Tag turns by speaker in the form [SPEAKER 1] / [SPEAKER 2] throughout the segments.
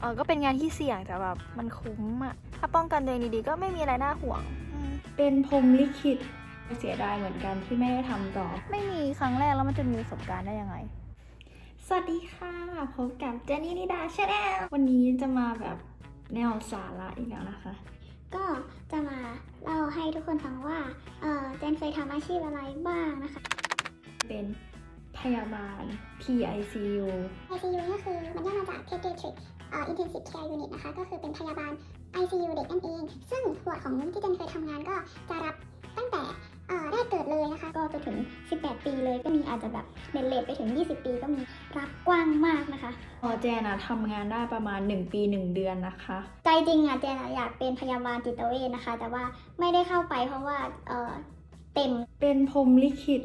[SPEAKER 1] เออก็เป็นงานที่เสี่ยงแต่แบบมันคุ้มอะถ้าป้องกันตัวเองดีๆก็ไม่มีอะไรน่าห่วงอืม
[SPEAKER 2] เป็นพรหมลิขิตเสียดายเหมือนกันที่ไม่ได้ทำต่อ
[SPEAKER 1] ไม่มีครั้งแรกแล้วมันจะมีประสบการณ์ได้ยังไง
[SPEAKER 2] สวัสดีค่ะพบกับเจนนี่นิดาชาแนลวันนี้จะมาแบบแนวสาระอีกแล้วนะคะ
[SPEAKER 3] ก็จะมาเล่าให้ทุกคนฟังว่า เออเจนเคยทำอาชีพอะไรบ้างนะคะ
[SPEAKER 2] เป็นพยาบาล PICU
[SPEAKER 3] ICU ก็คือมันย่อมาจาก Pediatric เอ่อ Intensive Care Unit นะคะ ก็คือเป็นพยาบาล ICU เด็กนั่นเอง ซึ่งวอร์ดของที่เจนเคยทำงานก็จะรับตั้งแต่เอ่อแรกเกิดเลยนะคะ ก็จะถึง 18 ปีเลยก็มีอาจจะแบบเบนเลทไปถึง 20 ปีก็มีรับกว้างมากนะคะ
[SPEAKER 2] พอเจนอะทำงานได้ประมาณ 1 ปี 1 เดือนนะคะ
[SPEAKER 3] ใจจริงอะเจนอะอยากเป็นพยาบาลจิตเวชนะคะ แต่ว่าไม่ได้เข้าไปเพราะว่าเออเต็ม
[SPEAKER 2] เป็นพรหมลิขิต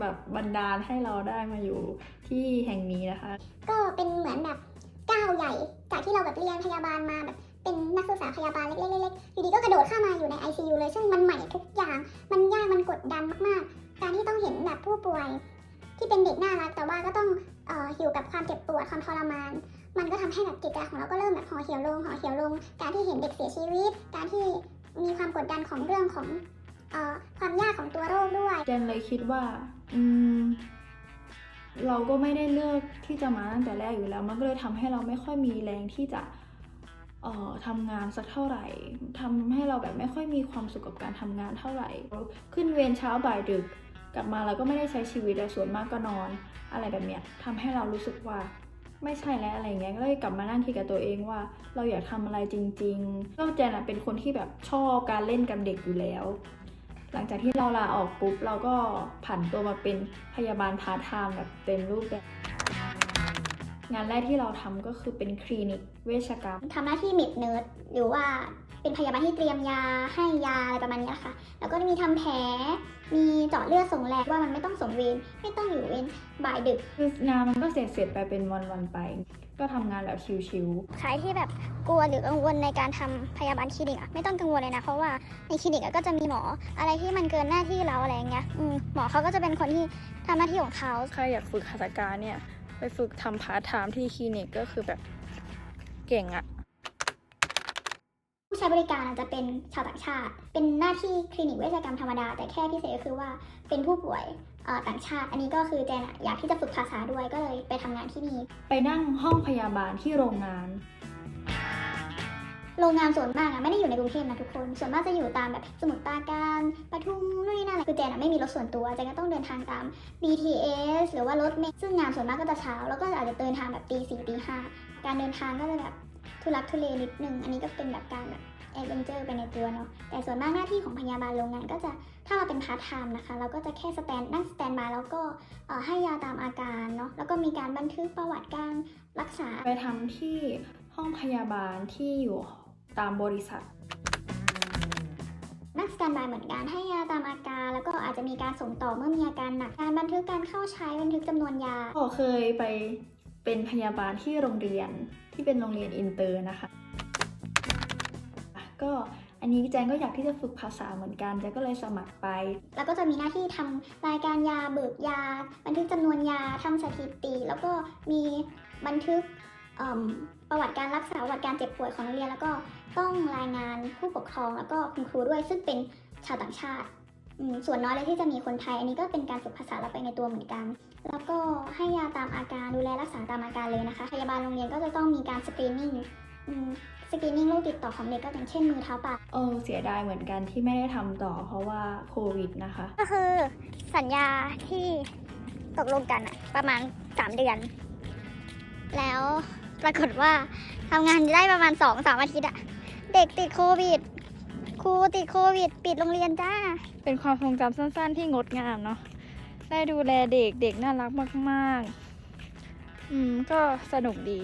[SPEAKER 2] แบบบันดาลให้เราได้มาอยู่ที่แห่งนี้นะคะ
[SPEAKER 3] ก็เป็นเหมือนแบบ ก้าวใหญ่ จากที่เราแบบเรียนพยาบาลมาแบบเป็นนักศึกษาพยาบาลเล็กๆๆอยู่ดีก็กระโดดเข้ามาอยู่ใน ICU เลย ซึ่งมันใหม่ทุกอย่าง มันยาก มันกดดันมากๆ การที่ต้องเห็นแบบผู้ป่วย ที่เป็นเด็กน่ารัก แต่ว่าก็ต้องออยู่กับความเจ็บปวด ความทรมาน มันก็ทำให้แบบจิตใจของเราก็เริ่มแบบห่อเหี่ยวลงห่อเหี่ยวลง การที่เห็นเด็กเสียชีวิต การที่มีความกดดันของเรื่องของออความยากของตัวโรคด้วย
[SPEAKER 2] เจนเลยคิดว่า อืม เราก็ไม่ได้เลือกที่จะมาตั้งแต่แรกอยู่แล้ว มันก็เลยทำให้เราไม่ค่อยมีแรงที่จะเอ่อทำงานสักเท่าไหร่ทำให้เราแบบไม่ค่อยมีความสุขกับการทำงานเท่าไหร่ ขึ้นเวรเช้าบ่ายดึก กลับมาเราก็ไม่ได้ใช้ชีวิตแต่ส่วนมากก็นอน อะไรแบบเนี้ยทำให้เรารู้สึกว่าไม่ใช่แล้วอะไรเงี้ยก็เลยกลับมานั่งคิดกับตัวเองว่า เราอยากทำอะไรจริงๆก็เจนอะเป็นคนที่แบบชอบการเล่นกับเด็กอยู่แล้ว หลังจากที่เราลาออกปุ๊บ เราก็ผันตัวมาเป็นพยาบาลพาร์ทไทม์แบบเต็มรูปแบบงานแรกที่เราทำก็คือเป็นคลินิกเวชกรรม
[SPEAKER 3] ทำหน้าที่มิดเนิร์ดหรือว่า เป็นพยาบาลที่เตรียมยาให้ยาอะไรประมาณนี้ค่ะ แล้วก็มีทำแผล มีเจาะเลือดส่งแลบว่ามันไม่ต้องส่งเวรไม่ต้องอยู่เวรบ่ายดึก
[SPEAKER 2] คืองานมันก็เสร็จเสร็จๆไปเป็นวันๆไป ก็ทำงานแบบชิว
[SPEAKER 3] ใครที่แบบกลัวหรือกังวลในการทำพยาบาลคลินิกอะไม่ต้องกังวลเลยนะ เพราะว่าในคลินิกอะก็จะมีหมออะไรที่มันเกินหน้าที่เราอะไรอย่างเงี้ยอืมหมอเขาก็จะเป็นคนที่ทำหน้าที่ของเขา
[SPEAKER 1] ใครอยากฝึกหัตถการเนี่ยไปฝึกทำพาร์ทไทม์ที่คลินิกก็คือแบบเก่งอะ
[SPEAKER 3] ผู้ใช้ บริการอาจจะเป็นชาวต่างชาติ เป็นหน้าที่คลินิกเวชกรรมธรรมดา แต่แค่พิเศษก็คือว่าเป็นผู้ป่วยต่างชาติ อันนี้ก็คือแจนอยากที่จะฝึกภาษาด้วยก็เลยไปทำงานที่นี่
[SPEAKER 2] ไปนั่งห้องพยาบาลที่โรงงาน
[SPEAKER 3] โรงงานส่วนมากอะไม่ได้อยู่ในกรุงเทพนะทุกคน ส่วนมากจะอยู่ตามแบบสมุทรปราการปทุมนู่นนี่นั่นอะไรคือแจนอะไม่มีรถส่วนตัวแจนก็ต้องเดินทางตาม BTS หรือว่ารถเมล์ซึ่งงานส่วนมากก็จะเช้า แล้วก็อาจจะเดินทางแบบตีสี่ตีห้าการเดินทางก็จะแบบทุลักทุเลนิดนึง อันนี้ก็เป็นแบบการแบบ แอดเวนเจอร์ไปในตัวเนาะแต่ส่วนมากหน้าที่ของพยาบาลโรงงานก็จะถ้าเราเป็นพาร์ทไทม์นะคะ เราก็จะแค่สแตนนั่งสแตนบายแล้วก็เอ่อให้ยาตามอาการเนาะแล้วก็มีการบันทึกประวัติการรักษา
[SPEAKER 2] ไปทำที่ห้องพยาบาลที่อยู่ตามบริษัท
[SPEAKER 3] นักสแตนบายเหมือนกันให้ยาตามอาการแล้วก็อาจจะมีการส่งต่อเมื่อมีอาการหนักการบันทึกการเข้าใช้บันทึกจำนวนยา
[SPEAKER 2] ก็เคยไปเป็นพยาบาลที่โรงเรียนที่เป็นโรงเรียนอินเตอร์นะคะอะ ก็อันนี้แจงก็อยากที่จะฝึกภาษาเหมือนกันแจงก็เลยสมัครไป
[SPEAKER 3] แล้วก็จะมีหน้าที่ทำรายการยาเบิกยา บันทึกจำนวนยาทำสถิติ แล้วก็มีบันทึกประวัติการรักษาประวัติการเจ็บป่วยของนักเรียน แล้วก็ต้องรายงานผู้ปกครองแล้วก็คุณครูด้วยซึ่งเป็นชาวต่างชาติ ส่วนน้อยเลยที่จะมีคนไทย อันนี้ก็เป็นการฝึกภาษาเราไปในตัวเหมือนกัน แล้วก็ให้ยาตามอาการดูแลรักษาตามอาการเลยนะคะพยาบาลโรงเรียนก็จะต้องมีการสกรีนนิ่ง สกรีนนิ่งโรคติดต่อของเด็กก็อย่างเช่นมือเท้าปาก
[SPEAKER 2] เออเสียดายเหมือนกันที่ไม่ได้ทำต่อเพราะว่าโควิดนะคะ
[SPEAKER 3] ก็คือสัญญาที่ตกลงกันอะประมาณ 3 เดือน แล้วปรากฏว่าทำงานได้ประมาณ 2-3สามอาทิตย์อะเด็กติดโควิดครูติดโควิด ปิดโรงเรียนจ้า
[SPEAKER 1] เป็นความทรงจำสั้นๆที่งดงามเนาะได้ดูแลเด็กเด็กน่ารักมาก ๆ อืม ก็สนุกดี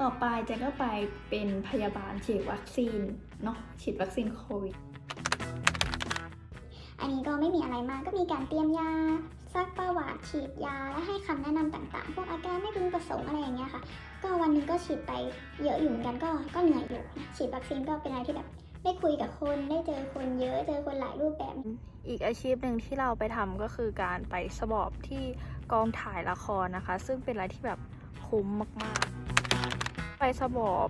[SPEAKER 2] ต่อไปแจงก็ไปเป็นพยาบาลฉีดวัคซีนเนาะฉีดวัคซีนโควิด
[SPEAKER 3] อันนี้ก็ไม่มีอะไรมากก็มีการเตรียมยาซักประวัติฉีดยาและให้คำแนะนำต่างๆ พวกอาการไม่พึงประสงค์อะไรอย่างเงี้ยค่ะ ก็วันหนึงก็ฉีดไปเยอะอยู่เหมือนกันก็ก็เหนื่อยอยู่นะฉีดวัคซีนก็เป็นอะไรที่แบบได้คุยกับคนได้เจอคนเยอะเจอคนหลายรูปแบบ
[SPEAKER 1] อีกอาชีพหนึ่งที่เราไปทำก็คือการไปสบอบที่กองถ่ายละครนะคะ ซึ่งเป็นอะไรที่แบบคุ้มมากๆ
[SPEAKER 2] ไปสบอบ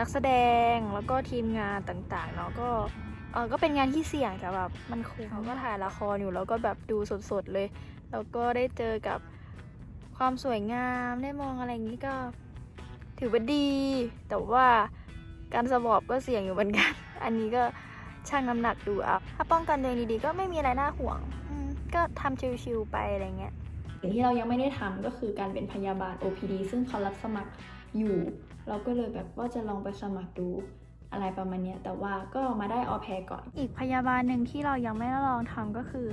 [SPEAKER 2] นักแสดงแล้วก็ทีมงานต่างๆเนาะก็เออก็เป็นงานที่เสี่ยงแต่แบบมันคุ้มเขาก็ถ่ายละครอยู่แล้วก็แบบดูสดๆเลย แล้วก็ได้เจอกับความสวยงามได้มองอะไรอย่างนี้ก็ถือว่าดี แต่ว่าการสบอบก็เสี่ยงอยู่เหมือนกัน อันนี้ก็ชั่งน้ำหนักดูอัพถ้าป้องกันตัวเองดีๆ ก็ไม่มีอะไรน่าห่วงอืมก็ทำชิวๆไปอะไรเงี้ย
[SPEAKER 4] สิ่งที่เรายังไม่ได้ทำก็คือการเป็นพยาบาล OPD ซึ่งเขารับสมัครอยู่ เราก็เลยแบบว่าจะลองไปสมัครดูอะไรประมาณนี้แต่ว่าก็มาได้ออแพรก่อน
[SPEAKER 2] อีกพยาบาลหนึ่งที่เรายังไม่ได้ลองทำก็คือ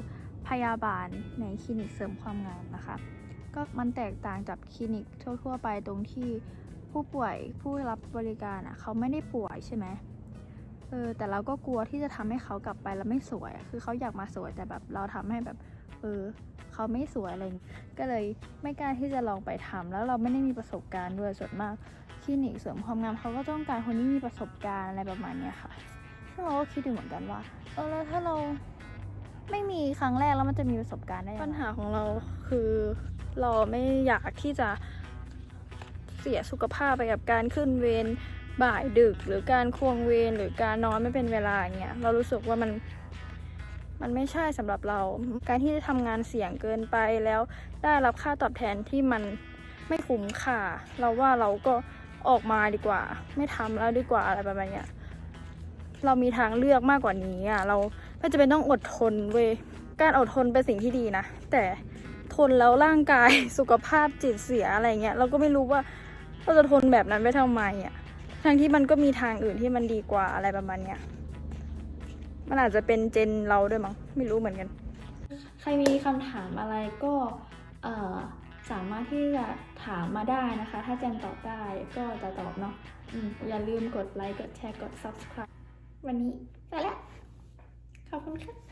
[SPEAKER 2] พยาบาลในคลินิกเสริมความงามนะคะ ก็มันแตกต่างจากคลินิกทั่ว ๆ ไปตรงที่ผู้ป่วยผู้รับบริการอะเขาไม่ได้ป่วยใช่ไหมเออแต่เราก็กลัวที่จะทำให้เขากลับไปแล้วไม่สวย คือเขาอยากมาสวยแต่แบบเราทำให้แบบเออเขาไม่สวยอะไรก็เลยไม่กล้าที่จะลองไปทำแล้วเราไม่ได้มีประสบการณ์ด้วยส่วนมาก ลินิกเสริมความงามเขาก็ต้องการคนที่มีประสบการณ์อะไรประมาณเนี้ยค่ะซึ่งเราก็คิดอยู่เหมือนกันว่า เออแล้วถ้าเราไม่มีครั้งแรกแล้วมันจะมีประสบการณ์ได้ยังปัญหาของเราคือเราไม่อยากที่จะเสียสุขภาพไปกับการขึ้นเวรบ่ายดึก หรือการควงเวรหรือการนอนไม่เป็นเวลาอย่างเงี้ยเรารู้สึกว่ามันมันไม่ใช่สำหรับเรา การที่จะทำงานเสี่ยงเกินไปแล้วได้รับค่าตอบแทนที่มันไม่คุ้มค่า เราว่าเราก็ ออกมาดีกว่า ไม่ทำแล้วดีกว่าอะไรประมาณเนี้ยเรามีทางเลือกมากกว่านี้อะเราไม่จะเป็นต้องอดทนเว้ยการอดทนเป็นสิ่งที่ดีนะ แต่ทนแล้วร่างกายสุขภาพจิตเสียอะไรเงี้ยเราก็ไม่รู้ว่าเราจะทนแบบนั้นไปทำไมอะทั้งที่มันก็มีทางอื่นที่มันดีกว่าอะไรประมาณเนี้ยมันอาจจะเป็นเจนเราด้วยมั้งไม่รู้เหมือนกัน
[SPEAKER 4] ใครมีคำถามอะไรก็เอ่อ สามารถที่จะถามมาได้นะคะ ถ้าแจนตอบได้ก็จะตอบเนาะอืมอย่าลืมกดไลค์ กดแชร์ กด subscribe วันนี้ไปแล้ว ขอบคุณค่ะ